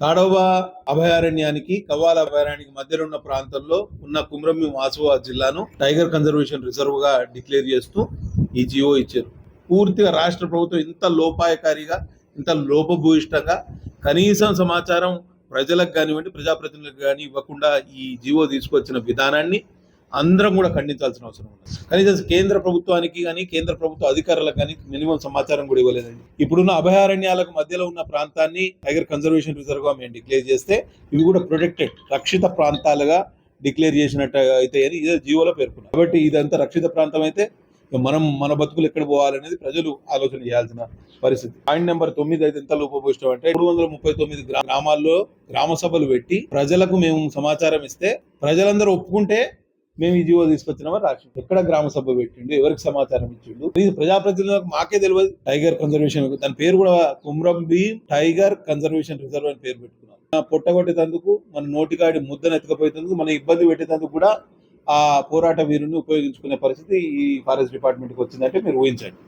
తాడోబా అభయారణ్యానికి కవ్వాల అభయారణ్యానికి మధ్యలో ఉన్న ప్రాంతంలో ఉన్న కుమ్రమ్మి మాసువా జిల్లాను టైగర్ కన్జర్వేషన్ రిజర్వ్గా డిక్లేర్ చేస్తూ ఈ జియో ఇచ్చారు. పూర్తిగా రాష్ట్ర ప్రభుత్వం ఇంత లోపాయకారిగా ఇంత లోపభూయిష్టంగా కనీసం సమాచారం ప్రజలకు కానివ్వండి ప్రజాప్రతినిధులకు కానీ ఇవ్వకుండా ఈ జీవో తీసుకొచ్చిన విధానాన్ని అందరం కూడా ఖండించాల్సిన అవసరం ఉంది కనీసం కేంద్ర ప్రభుత్వానికి కానీ కేంద్ర ప్రభుత్వ అధికారులకు కానీ మినిమం సమాచారం కూడా ఇవ్వలేదండి ఇప్పుడున్న అభయారణ్యాలకు మధ్యలో ఉన్న ప్రాంతాన్ని టైగర్ కన్జర్వేషన్ రిజర్వ్గా మేము డిక్లేర్ చేస్తే ఇవి కూడా ప్రొటెక్టెడ్ రక్షిత ప్రాంతాలుగా డిక్లేర్ చేసినట్టు అయితే అని ఇదే జీవోలో పేర్కొన్నారు. కాబట్టి ఇదంతా రక్షిత ప్రాంతం అయితే మనం మన బతుకులు ఎక్కడ పోవాలనేది ప్రజలు ఆలోచన చేయాల్సిన పరిస్థితి. పాయింట్ నెంబర్ తొమ్మిది అయితే ఎంత లోపభూష్టం అంటే మూడు వందల ముప్పై తొమ్మిది గ్రామాల్లో గ్రామ సభలు పెట్టి ప్రజలకు మేము సమాచారం ఇస్తే ప్రజలందరూ ఒప్పుకుంటే మేము ఈ జీవో తీసుకొచ్చినామని రాసి ఎక్కడ గ్రామ సభ పెట్టిండు ఎవరికి సమాచారం ఇచ్చిండు? ఇది ప్రజాప్రతినిధులకు మాకే తెలియదు. టైగర్ కన్జర్వేషన్ దాని పేరు కూడా Kumram Bheem tiger conservation reserve అని పేరు పెట్టుకున్నాం ఆ పొట్టగొట్టేందుకు మన నోటికాడి ముద్దను ఎత్తుకపోయేందుకు మన ఇబ్బంది పెట్టేటందుకు కూడా ఆ పోరాట వీరుని ఉపయోగించుకునే పరిస్థితి ఈ ఫారెస్ట్ డిపార్ట్మెంట్కి వచ్చిందంటే మీరు ఊహించండి.